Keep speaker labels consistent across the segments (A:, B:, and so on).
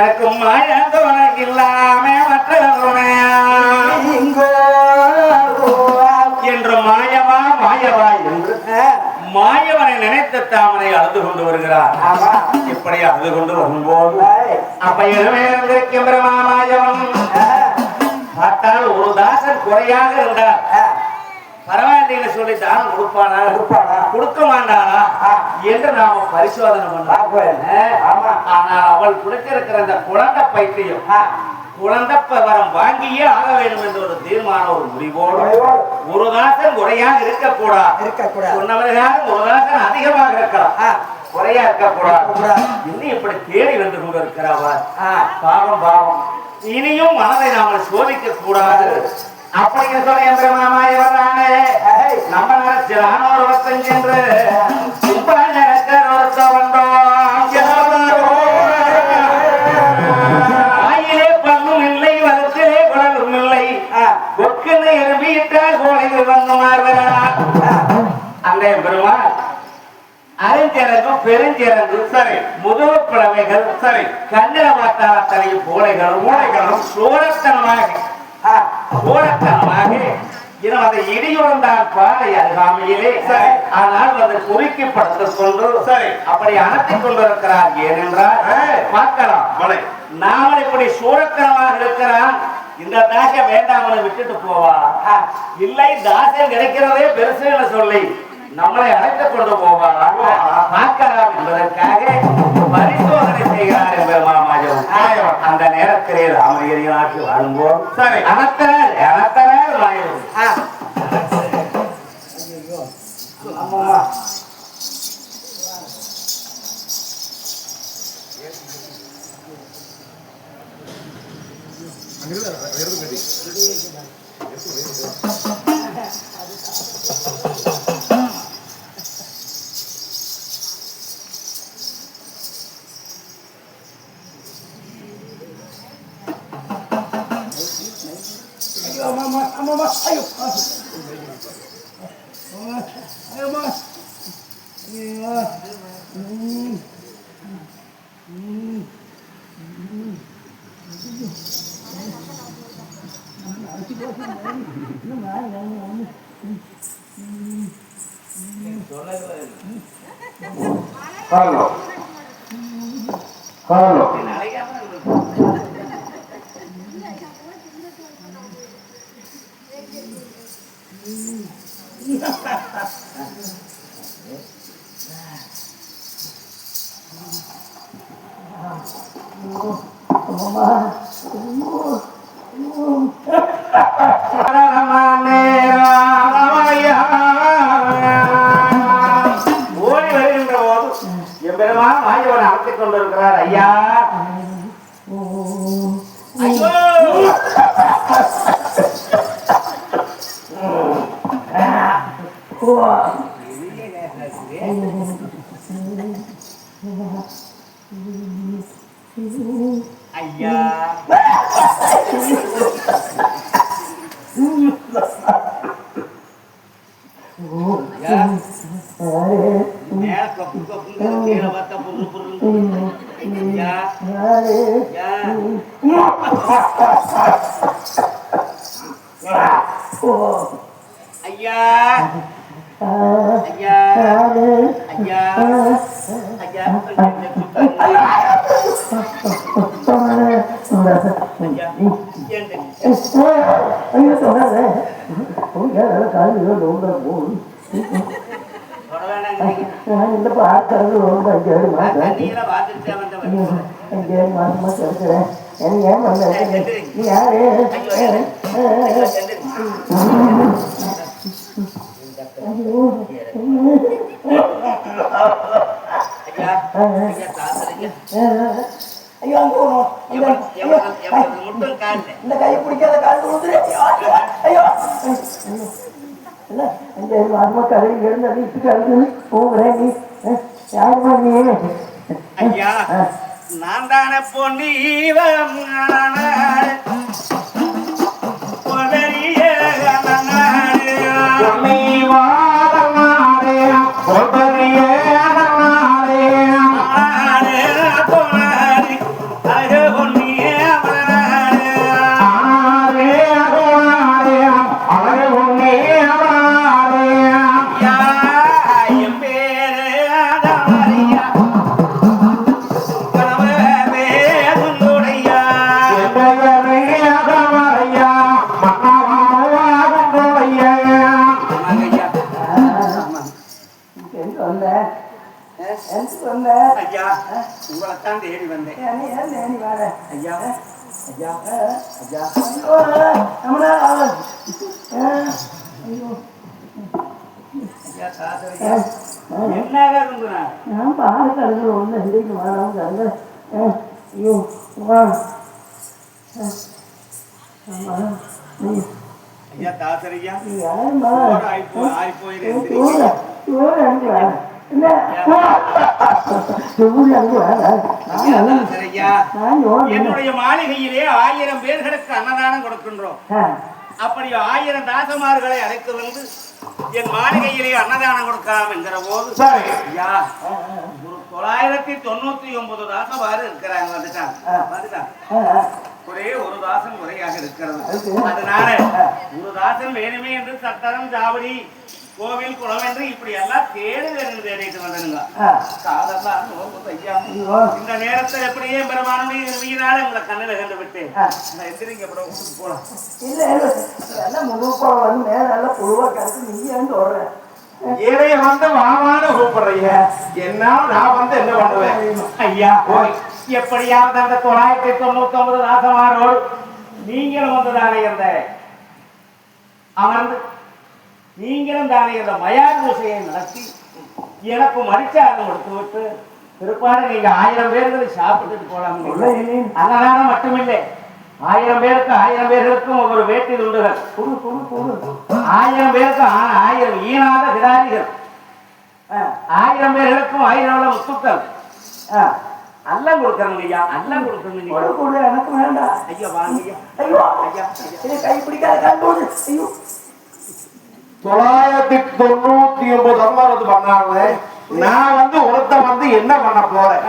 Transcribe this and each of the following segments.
A: எனக்கு மாய துணை இல்லாம என்று மாயவா மாயவா என்று மாயவனை நினைத்த தாமரை அழுது கொண்டு வருகிறார்.
B: ஆமா.
A: இப்படி அழுது கொண்டு வரும்போது அப்ப எனவே இருந்திருக்கும் பிரமா மாயவன். பார்த்தால் ஒரு தாசன் குறையாக இருந்தார். பரவாயில்லைன்னு சொல்லி தானம் கொடுப்பானா?
B: கொடுப்பானா?
A: கொடுக்க மாட்டானா. என்று நாம பரிசோதனை.
B: ஆமா.
A: ஆனால் அவள் குடிச்சிருக்கிற அந்த குழந்தை பைத்தியம் குழந்தை வரம் வாங்கியே ஆக வேண்டும் என்ற ஒரு தீர்மான ஒரு முடிவோடு. ஒரு தாசன் குறையாக இருக்கக்கூடாது.
B: இருக்கக்கூடாது.
A: சொன்னவர்களாக ஒரு தாசன் அதிகமாக இருக்கலாம். குறையா இருக்கக்கூடாது. இன்னும் இப்படி தேடி வந்து கொண்டு இருக்கிறார்
B: ஆ,
A: பாவம் பாவம். இனியும் மனதை நாம சோதிக்க கூடாது அப்படின்னு சொல்ல என் வர்றானே நம்ம நினைச்சான் ஒரு வருஷம் சென்று இப்ப நினைச்ச ஒருத்த வந்தோம் ஆயிலே பல்லும் இல்லை வளத்திலே குழலும் இல்லை
B: ஆ,
A: கொக்குன்னு கோழைகள் வந்து மாறுகிறார் அந்த பெருமாள் அரைஞ்சிறங்கு பெருஞ்சிறங்கு சரி முதுகு பிளவைகள் சரி கண்ணில பார்த்தால் அத்தனை பூளைகளும் மூளைகளும் சோழத்தனமாக இன்னும் அதை இடியுறந்தான் பாறை அருகாமையிலே. ஆனால் அதை குறுக்கி படுத்துக் கொண்டு
B: சரி.
A: அப்படி அணைத்துக் கொண்டிருக்கிறார் ஏனென்றால் பார்க்கலாம். நாம இப்படி சூழத்தனமாக இருக்கிறான் இந்த தாசை வேண்டாமனு விட்டுட்டு போவா இல்லை தாசன் கிடைக்கிறதே பெருசுன்னு சொல்லி நம்மளை அழைத்துக் கொண்டு போவாரா பார்க்கலாம் என்பதற்காக பரிசோதனை செய்கிறார் என்பது மாமாஜம் அந்த நேரத்திலே ராமகிரி நாட்டு வாழும்போது
B: சரி.
A: அனத்தனர் அனத்தனர்
B: ஆ. ஆமாம்மா. ஐயோ, 好了 ஐயா ஐயா.
A: மேல கொக்கு கொக்குங்கிற கீழே பார்த்தா புரு புருன்னு. ஐயா ஐயா ஐயா ஐயா ஐயா ஐயா ஐயா ஏண்டு. தொட வேணாங்கிறீங்க. நான் தண்ணியெல்லாம் பார்த்துட்டு வந்தவன். ஐயோ, சென்று. ஐயா ஐயா தாத்தரையா
B: ஐயோ அங்க போகணும்
A: எவன் எவன்
B: இந்த கையை பிடிக்காத கால் விழுந்துரு ஐயோ இல்ல? இந்த அம்மா கதையில் இருந்து வீட்டுக்கு அழுது போகிறேன் நீ. யாருமா நீ?
A: ஐயா நான் தானே பொன்னீவம்
B: ഞാൻ പാല് കടന്നു ഒന്ന് എന്തെങ്കിലും വേണം കണ്ട് അയ്യോ വാ
A: ஐயா தாத்தரையா
B: யாருமா
A: ஆயிப்போ ஆயிப்போயிரு
B: ചോറ് ചോറ് അഞ്ച് വേണം പിന്നെ ചോറ് അഞ്ച് വേണം
A: தாத்தரையா
B: ഞാൻ ചോറ്
A: என்னுடைய மாளிகையிலே ஆயிரம் பேர்களுக்கு அன்னதானம் கொடுக்கின்றோம் அப்படி ஆயிரம் தாசமார்களை அழைத்து வந்து என் மாளிகையிலே அன்னதானம் கொடுக்கலாம் என்கிற போது ஐயா ஒரு தொள்ளாயிரத்தி தொண்ணூத்தி ஒன்பது தாசமாறு இருக்கிறாங்க வந்துட்டாங்க வந்துட்டாங்க ஒரே ஒரு தாசன் குறையாக இருக்கிறது. அதனால ஒரு தாசன் வேணுமே என்று சட்டரம் ஜாவடி கோவில் குளம் என்று இப்படி எல்லாம் தேடுதல் தேடிட்டு வந்தனுங்க காதெல்லாம் நோம்பு ஐயா. இந்த நேரத்தை எப்படியே பெருமானுடைய நிறுவியினால உங்களை கண்ணில் கண்டு விட்டு நான் எந்திரிங்க அப்புறம் வீட்டுக்கு
B: இல்ல எல்லாம் வந்து மேல நல்லா புழுவா கருத்து நீ ஏன் சொல்றேன்.
C: இதைய வந்து வாவான்னு கூப்பிடுறீங்க. என்ன நான் வந்து என்ன பண்ணுவேன்?
A: ஐயா எப்படியாவது அந்த தொள்ளாயிரத்தி தொண்ணூத்தி ஒன்பது ராசமாரோடு நீங்களும் வந்ததானே இருந்த அமர்ந்து நீங்களும் தானே இந்த மயார் பூசையை நடத்தி எனக்கு மடிச்சாரம் கொடுத்து விட்டு பிற்பாடு நீங்க ஆயிரம் பேர்களை சாப்பிட்டுட்டு போலாம் அன்னதானம் மட்டுமில்லை. ஆயிரம் பேருக்கு ஆயிரம் பேர்களுக்கும் ஒவ்வொரு வேட்டி துண்டுகள் ஆயிரம் பேருக்கு ஆயிரம் ஈனாத விதாரிகள் ஆயிரம் பேர்களுக்கும் ஆயிரம் முத்துக்கள். அல்லம் கொடுக்கறங்க ஐயா அல்லம் கொடுக்கறங்க
B: குடு குடு எனக்கு வேண்டாம்.
A: ஐயா வாங்க ஐயா.
B: ஐயோ கை பிடிக்காத ஐயோ.
C: தொள்ளாயிரத்தி தொண்ணூத்தி ஒன்பது அம்மாவது பண்ணாங்க நான் வந்து உனத்த வந்து என்ன பண்ண போறேன்?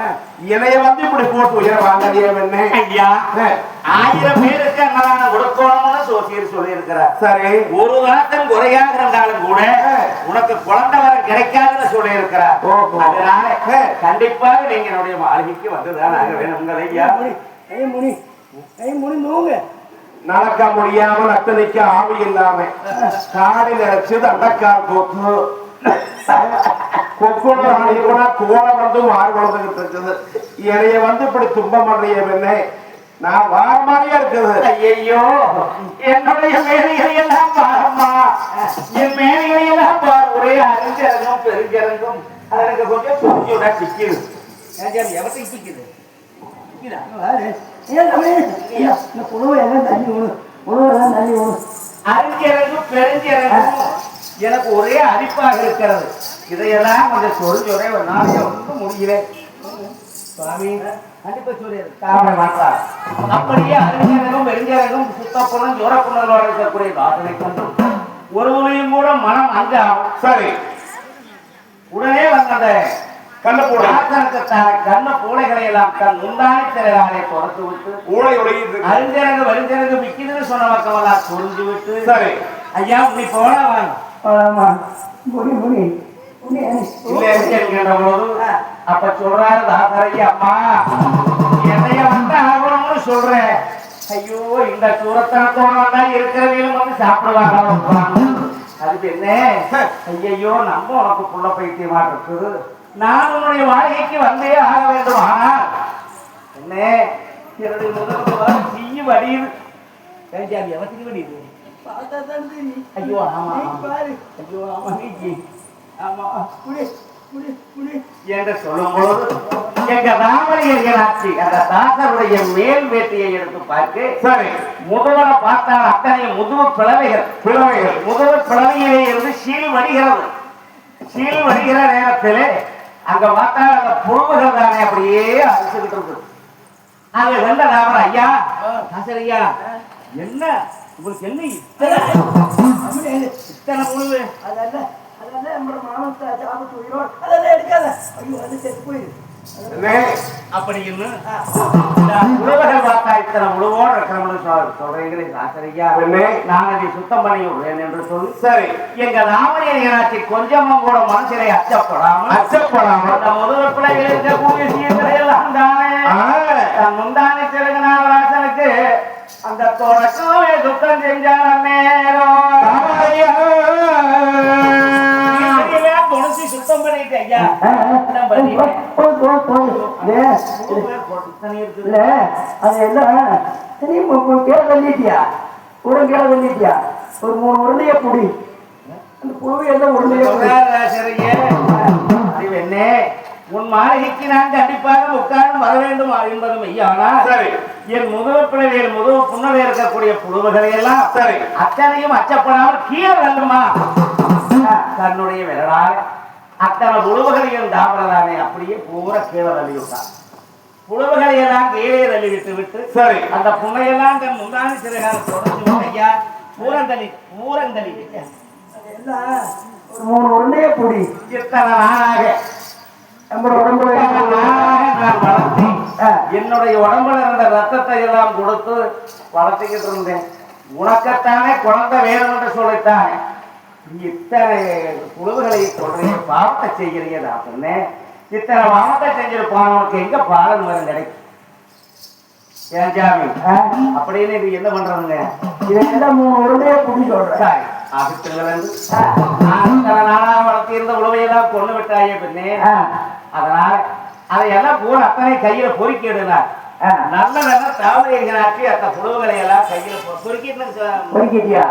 C: என்னைய வந்து இப்படி போட்டு உயர வாங்காதே என்ன
A: ஐயா. ஆயிரம் பேருக்கு அன்னதானம் கொடுக்கணும்னு சோசியர் சொல்லி இருக்கிறார்
C: சரி.
A: ஒரு வாரத்தம் குறையாக இருந்தாலும் கூட உனக்கு குழந்தை வர கிடைக்காதுன்னு சொல்லி இருக்கிறார். அதனால கண்டிப்பாக நீங்க என்னுடைய மாளிகைக்கு வந்துதான் ஆக வேணும் உங்கள் ஐயா
B: கை முனி கை முனி நோங்க
C: நடக்க முடியாம நத்தனைக்கு ஆவி இல்லாம காடி நினைச்சு தண்டக்கால் கொக்கு கொக்குன்னு ஆடி கூட கோலம் வந்து மாறுபடுறதுக்கு இருக்குது என்னைய வந்து இப்படி துன்பம் பண்றிய என்ன நான் வார மாதிரியா இருக்குது
A: ஐயையோ என்னுடைய மேலைகளை எல்லாம் பாரம்மா என் மேலைகளை எல்லாம் பார் ஒரே அறிஞ்சரங்கும் பெருஞ்சரங்கும் அது எனக்கு கொஞ்சம் புரிஞ்சுட பிக்குது எவத்தையும் பிக்குது எனக்கு ஒரே அரிப்பாக இருக்கிறது. இதையெல்லாம் கொஞ்சம் சொல்லுறே ஒரு நாளைக்கு ஒன்றும் முடியல. சுவாமி கண்டிப்பா மாட்டார் அப்படியே அறிஞரங்கும் பெருஞ்சரங்கும் சுத்தப்புறம் ஜோரப்புணர்வோடு இருக்கக்கூடிய தாசனை கொண்டு ஒருவனையும் கூட மனம் அங்க
C: சரி.
A: உடனே வந்த அந்த
C: கண்ணு
A: கண்ண பூனைகளை எல்லாம் தன் திரையாரை தொடர்ந்து விட்டு
C: ஊழை உடையுது
A: அறிஞரங்க வரிஞ்சரங்க விற்கிதுன்னு சொன்ன புரிஞ்சு விட்டு
C: சரி.
A: ஐயா நீ போன வாங்க.
B: முடி முடி.
A: அப்ப சொல்றாரு தாசரையா அம்மா என்னைய வந்து ஆகணும்னு சொல்றேன் ஐயோ இந்த சூரத்தனத்தோட தான் இருக்கிறவங்களும் வந்து சாப்பிடுவாங்க அதுக்கு என்ன? ஐயோ நம்ம உனக்கு புள்ள பைத்தியமா இருக்குது. நான் உன்னுடைய வாழ்க்கைக்கு வந்தே ஆக வேண்டும் ஆனால் என்ன என்னுடைய முதல் தீய வடியுது பேஞ்சாமி எவத்துக்கு வடியுது
B: பார்த்தா தான் தெரியும்
A: ஐயோ ஆமா ஐயோ ஆமா நீ ஆமா.
B: முடி முடி முடி
A: என்று சொல்லும் பொழுது எங்க ராமலிங்கனாட்சி அந்த தாசருடைய மேல் வேட்டியை எடுத்து பார்த்து
C: சரி.
A: முதுவனை பார்த்தால் அத்தனை முதுகு பிளவைகள்
C: பிளவைகள்.
A: முதுகு பிளவையிலே இருந்து சீல் வடிகிறது. சீல் வடிகிற நேரத்திலே அங்க பார்த்தா அந்த புழுவுகள் தானே அப்படியே அரிச்சுக்கிட்டு இருக்குது. அங்க வெள்ள ராமர் ஐயா தாசர் ஐயா என்ன? உங்களுக்கு என்ன இத்தனை? இத்தனை முழு
B: அதல்ல அதல்ல நம்ம மாமத்தை சாப்பிட்டு உயிரோடு. அதெல்லாம் எடுக்காத? ஐயோ அது செத்து போயிரு
A: அப்படின்னு உழவர்கள் பார்த்தா இத்தனை உழவோடு இருக்கிறோம்னு சொல் சொல்றீங்களே ஆசிரியா
C: என்ன?
A: நான் அதை சுத்தம் பண்ணி விடுவேன் என்று சொல்லி
C: சரி.
A: எங்க ராமலிங்கனாட்சி கொஞ்சமும் கூட மனசிலே அச்சப்படாமல்
C: அச்சப்படாமல்.
A: அந்த முதல் பிள்ளைகள் இருக்கக்கூடிய சீர்களை எல்லாம் தானே.
C: ஆ,
A: தன் முந்தானை தெலுங்கு நாகராசனுக்கு அந்த தொடக்கமே சுத்தம் செஞ்சான நேரம் தொலைச்சி சுத்தம் பண்ணிட்டு ஐயா. என்ன
B: போய், போய், போய். இல்ல, அது என்ன உ- கீழே தள்ளிட்டியா உரம் கீழே தள்ளிட்டியா ஒரு மூணு உருளைய புடி அந்த புழுவை எல்லாம் உருளைய
A: அறிவென்னே உன் மாளிகைக்கு நான் கண்டிப்பாக உட்கார்ந்து வர வேண்டும் என்பது மெய்யானா
C: சரி
A: என் முதுகு பிளவையில் முதுகு புன்னவே இருக்கக்கூடிய புழுவுகளை எல்லாம்
C: சரி
A: அத்தனையும் அச்சப்படாமல் கீழே வெல்லுமா தன்னுடைய விரலால் அத்தனை உழவுகளையும் தாமரதானே அப்படியே பூரா கீழே தள்ளி விட்டான் புழுவுகளை எல்லாம் கீழே தள்ளி விட்டு விட்டு
C: சரி.
A: அந்த புண்ணையெல்லாம் தன் முந்தானி சிறுகால தொடர்ந்து ஐயா பூரந்தளி பூரந்தளி
B: எல்லாம் ஒரு மூணு உருளைய புடி.
A: இத்தனை நாளாக?
B: உடம்புல
A: நான் வளர்த்தேன்?
B: ஆ.
A: என்னுடைய உடம்புல இருந்த ரத்தத்தை எல்லாம் கொடுத்து வளர்த்துக்கிட்டு இருந்தேன். உனக்கத்தானே குழந்தை வேணும் என்று சொல்லித்தானே இத்தனை புழுவுகளை சொல்றீங்க பாவத்தை செய்கிறீங்க நான் சொன்னேன். இத்தனை பாவத்தை செஞ்சிருப்பான் உனக்கு எங்க பாலன் வரும் கிடைக்கும் ஏன் ஜாமி
B: ஆ,
A: அப்படின்னு இது என்ன பண்றதுங்க?
B: இதெல்லாம் மூணு புடி சொல்றேன்.
A: நாளா வளர்த்திருந்த உழவையெல்லாம் கொண்டு விட்டாயே பின்னே அதனால அதையெல்லாம் பூரா அத்தனை கையில பொறுக்கி விடுனார்
B: ஆ.
A: நல்ல நல்ல தாமரைகளாக்கி அந்த புழுவுகளை எல்லாம் கையில பொறுக்கிட்டு
B: பொறுக்கிட்டியா?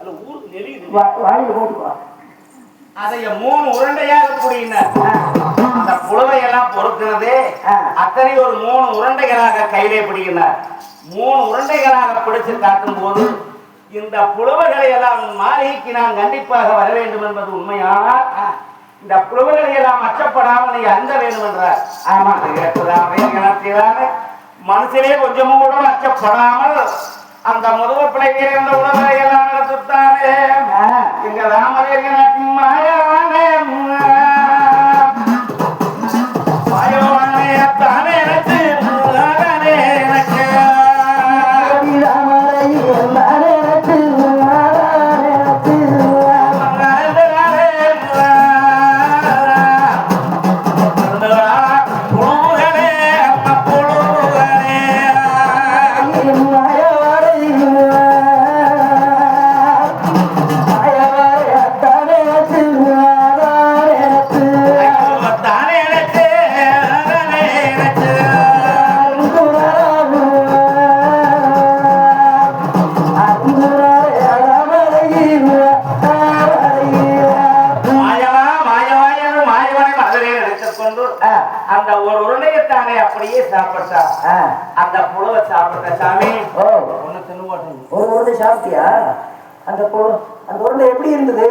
B: வாயில போட்டுக்கோ.
A: அதைய மூணு உருண்டையாக புடியினார் அந்த புழுவை எல்லாம்
B: ஆ.
A: அத்தனை ஒரு மூணு உருண்டைகளாக கையிலே பிடிக்கிறார் மூணு உருண்டைகளாக பிடிச்சு காட்டும் போது இந்த புழுவைகளை எல்லாம் மாளிகைக்கு நான் கண்டிப்பாக வர வேண்டும் என்பது உண்மையானால் இந்த புழுவைகளை எல்லாம் அச்சப்படாமல் நீ அங்க வேண்டும் என்றார். ஆமா கேட்டுதான் மனசிலே கொஞ்சமும் கூட அச்சப்படாமல் அந்த முதுகு பிள்ளை இந்த உலகை எல்லாம் நடத்துத்தானே?
B: ஆ,
A: எங்க ராமரேக நாட்டின் மாயவானே
B: சாப்பிட்டியா அந்த பொ- அந்த உருண்டை எப்படி இருந்தது?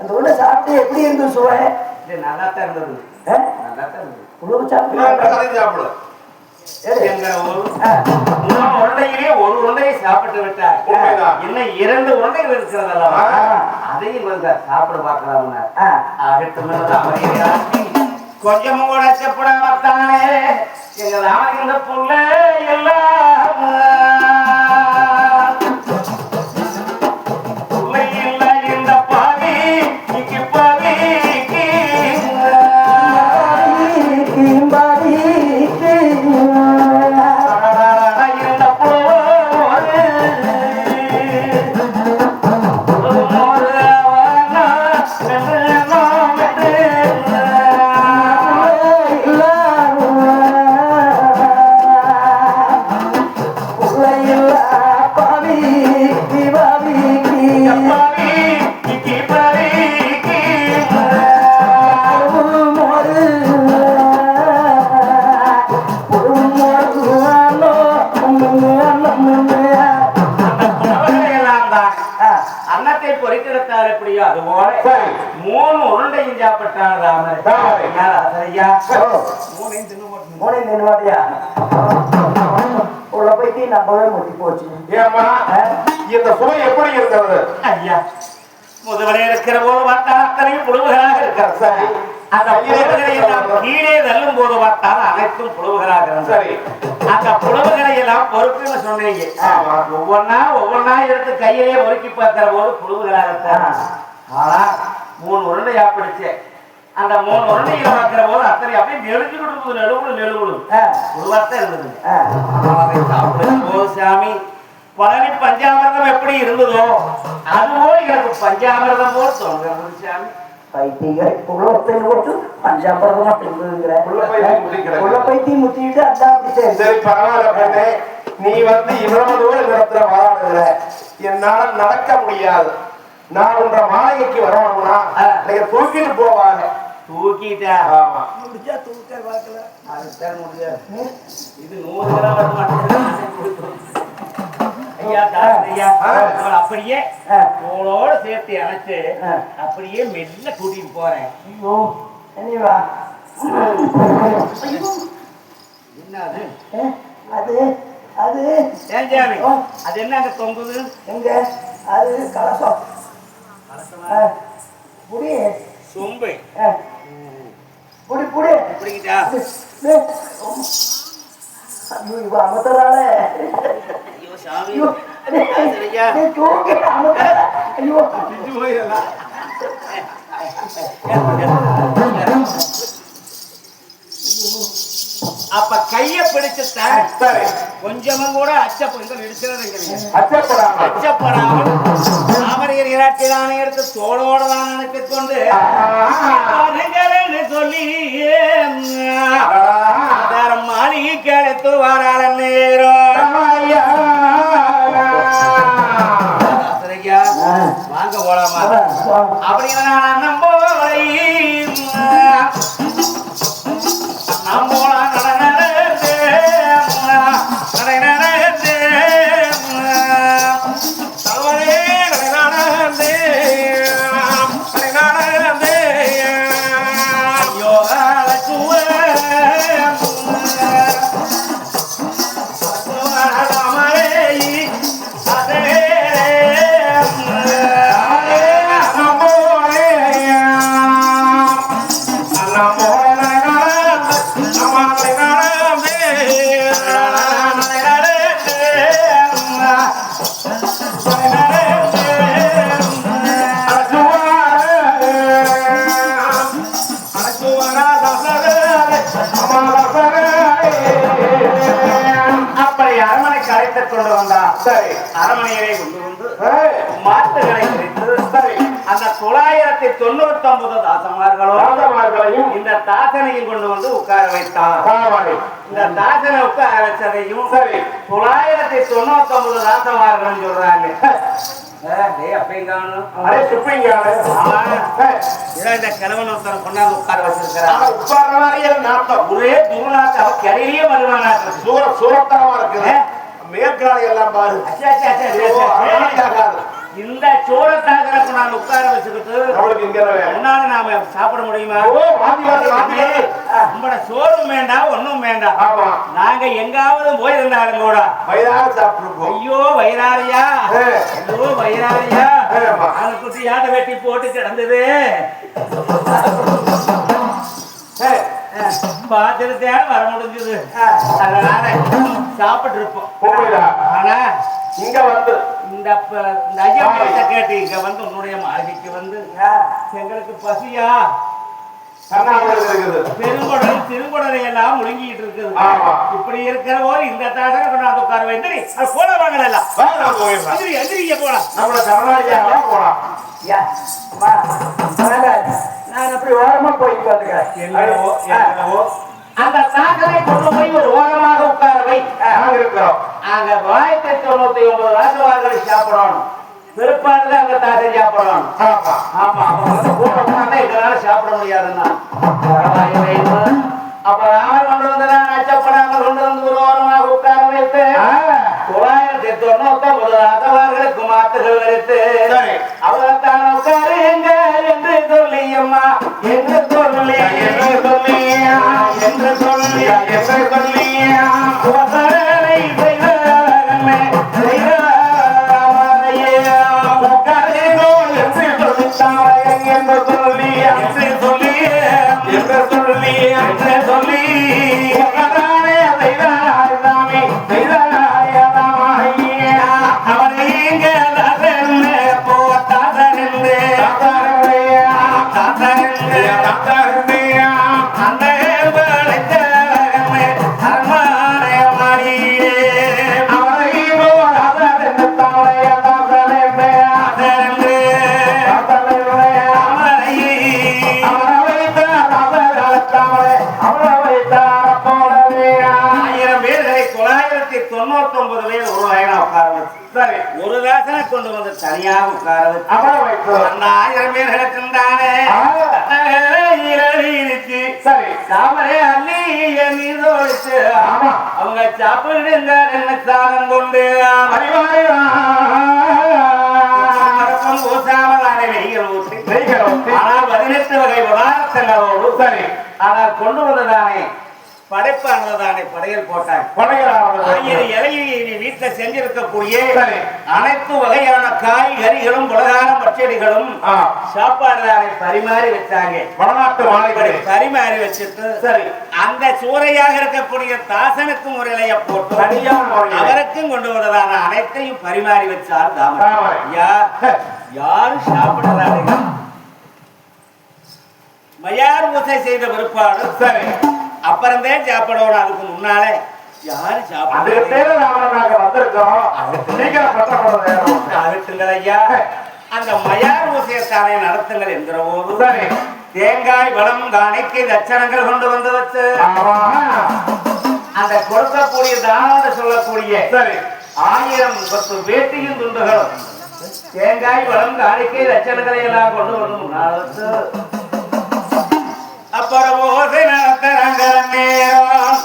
B: அந்த உருண்டை சாப்பிட்டு எப்படி இருந்தது சுவை
A: நல்லா தான் இருந்தது.
B: உணவு
C: இன்னொரு
B: சாப்பிட்டு
C: கதை சாப்பிடு
A: எங்க ஒரு மூணு உருண்டையிலே ஒரு உருண்டையை சாப்பிட்டு விட்டார். இன்னும் இரண்டு உருண்டைகள் இருக்கிறது அல்லவா
C: ஆ.
A: அதையும் கொஞ்சம் சாப்பிட பார்க்கலாம். அடுத்து கொஞ்சமும் கூட செப்படாமத்தானே எங்க ராமன் இந்த புள்ள எல்லாம் முதலே இருக்கிற போது பார்த்தால் அத்தனையும் புழுவுகளாக இருக்கிறது.
C: சரி.
A: அந்த புழுவுகளை எல்லாம் கீழே தள்ளும் போது பார்த்தால் அனைத்தும் புழுவுகளாக அந்த புழுவுகளை எல்லாம் பொறுப்புன்னு சொன்னீங்க. ஒவ்வொன்னா ஒவ்வொன்னா எடுத்து கையிலே ஒருக்கி பார்க்கிற போது புழுவுகளாக ஆனா மூணு உருண்டையா பிடிச்சு அந்த மூணு உருண்டைகளை பார்க்கிற போது அத்தனை அப்படியே இருக்குது நெழுவுடு நெழுவுடு புழுவாத்தான் இருந்தது. சாப்பிடும் போது சாமி பழனி பஞ்சாமிர்தம் எப்படி இருந்ததோ அதுபோல் எனக்கு பஞ்சாமிர்தம் போல் தோன்றுகிறது சாமி
B: பைத்தியங்கள் குளத்தை ஓட்டு பஞ்சாபரமா பெண்ணுங்கிற
C: உள்ள பைத்தியம்
B: முத்திட்டு அதான் அப்படி சரி
C: பரவாயில்ல பெண்ணே. நீ வந்து இவ்வளவு தூரம் இடத்துல வாழாடுற என்னால நடக்க முடியாது. நான் உன்ற மாளிகைக்கு வரணும்னா நீங்க தூக்கிட்டு போவாங்க.
A: தூக்கிட்டா?
C: ஆமா.
B: முடிச்சா தூக்க பார்க்கல
A: அது முடியாது இது நூறு கிராம் ஐயா?
C: ஆ.
A: அவளை அப்படியே. தோளோட சேர்த்து அணைச்சு. அப்படியே மெல்ல கூட்டிட்டு போறேன்.
B: ஐயோ என்னவா
A: என்ன அது
B: அது. ஓ.
A: அது என்ன அங்க தொங்குது?
B: எங்க? அது கலசம். புடி.
A: சொம்பு.
B: புடி புடி.
A: பிடிக்கிட்டா
B: ஐயோ இவ அமர்த்தறாளே
A: அப்ப கைய
C: சரி
A: கொஞ்சமும் கூட
C: அச்சப்படாம
A: அச்சப்படாமல் தாமரையர் இராட்டிதானே எடுத்து தோளோட தான் நினைத்துக் கொண்டு சொல்லி மாளிகை கிடைத்து வாராள நேரம் வாங்க போலாமா? அப்படி நான் நம்ம நம்ம
C: சரி.
A: அந்த தொள்ளாயிரத்தி தொண்ணூத்தி ஒன்பது தாசமார்களும்
C: ராஜமார்களையும்
A: இந்த தாசனையும் கொண்டு வந்து உட்கார வைத்தார். இந்த தாசனை உட்கார வச்சதையும்
C: சரி.
A: தொள்ளாயிரத்தி தொண்ணூத்தி ஒன்பது தாசமார்கள் சொல்றாங்க கிழவன் ஒருத்தனை கொண்டாந்து உட்கார வச்சிருக்கிறான் ஒரே துருநாத்த வருவானாட்டு
C: சூர சூரத்தனமா இருக்குது. மேற்காலை எல்லாம் பாரு.
A: இந்த சோழத்தாக்கரை கொண்டாந்து உட்கார வச்சுக்கிட்டு? முன்னால நாம சாப்பிட முடியுமா. நம்மட சோறும் வேண்டாம் ஒண்ணும் வேண்டாம் நாங்க எங்காவது போயிருந்தாலும் கூட.
C: வயதாக சாப்பிட்டுருப்போம்.
A: ஐயோ வயிறாரியா. ஐயோ வயிறாரியா. அந்த குட்டி யாட்டை வெட்டி போட்டு கிடந்தது.
C: ஏய்,
A: பாத்திரத்தே வர முடிஞ்சது. அதனால சாப்பிட்டு இருப்போம்? ஆனா
C: இங்க வந்து
A: இந்த இந்த ஐயா கேட்டு இங்க வந்து உன்னுடைய மாளிகைக்கு வந்து எங்களுக்கு பசியா? பெருங்குடல் திருங்குடலை எல்லாம் முழுங்கிட்டு இருக்குது. இப்படி இருக்கிற போது இந்த தாசனை கொண்டாந்து உட்கார அது போல வாங்கலாம்
C: வா, நான் போயிடுறேன்.
A: எதிரி எதிரிங்க போலாம்.
C: நம்மள கர்நாடகா போலாம்.
B: நான் அப்படி ஓரமா போய் பாத்துக்கிறேன்
A: என்னவோ என்னவோ. அந்த தாசனை கொண்டு போய் ஒரு ஓரமாக உட்கார வை.
C: நாங்க இருக்கிறோம்.
A: அங்க ஆயிரத்தி தொண்ணூத்தி ஒன்பது ராஜவார்களை சாப்பிடணும்? பிற்பாடு அங்க தாசை சாப்பிடணும்.
C: ஆமா.
A: வந்து கூட உட்கார்ந்தா எங்களால சாப்பிட முடியாதுன்னா. அப்ப ராமர் கொண்டு வந்து நான் அச்சப்படாமல் கொண்டு வந்து ஒரு ஓரமாக உட்கார வைத்து தொள்ளாயிரத்தி தொண்ணூத்தி ஒன்பது ராஜவார்களுக்கு மாத்துகள் வைத்து
C: சரி.
A: அவர்தான் உட்காருங்க என்று சொல்லி அம்மா. என்று சொல்லி என்று சொல்லி என்று சொல்லி என்று சொல்லி கொண்டு வந்து தனியாக உட்கார வச்சு
C: அவளை வைத்து.
A: அந்த ஆயிரம் பேர்களுக்கு தானே இருக்கு
C: சரி.
A: தாமரை அள்ளி மீதோடிச்சு
C: ஆமா.
A: அவங்க சாப்பிடுங்க என்ன சாதம் கொண்டு? நெய்கள் ஊற்றி. ஆனால் பதினெட்டு வகை பதார்த்தங்களோடு
C: சரி.
A: ஆனால் கொண்டு வந்ததானே? படைப்பானதானே படையல் போட்டாங்க இலையை நீ வீட்டுல செஞ்சிருக்கக்கூடிய
C: சரி.
A: அனைத்து வகையான காய்கறிகளும் உலகான பச்சடிகளும் சாப்பாடு தானே பரிமாறி வச்சாங்க.
C: வடநாட்டு
A: பரிமாறி வச்சுட்டு
C: சரி.
A: அந்த சூறையாக இருக்கக்கூடிய தாசனுக்கும் ஒரு இலைய போட்டு. அவருக்கும் கொண்டு வந்ததான அனைத்தையும் பரிமாறி வச்சார் தாமரை. யாரும் சாப்பிடுறாங்க மயார் பூசை செய்த பிற்பாடு
C: சரி.
A: அப்புறம்தான் சாப்பிடணும் அதுக்கு முன்னாலே யாரு சாப்பிடுங்கள் அந்த மயார் ஊசியத்தானை நடத்துங்கள் என்கிற போது தேங்காய் வளம் தானைக்கு லட்சணங்கள் கொண்டு வந்து வச்சு அந்த கொடுக்கக்கூடிய தானாத சொல்லக்கூடிய ஆயிரம் பத்து வேட்டியும் துண்டுகளும் தேங்காய் வளம் தானைக்கு லட்சணங்களை எல்லாம் கொண்டு வந்து அப்புறம் நகர் நேரம்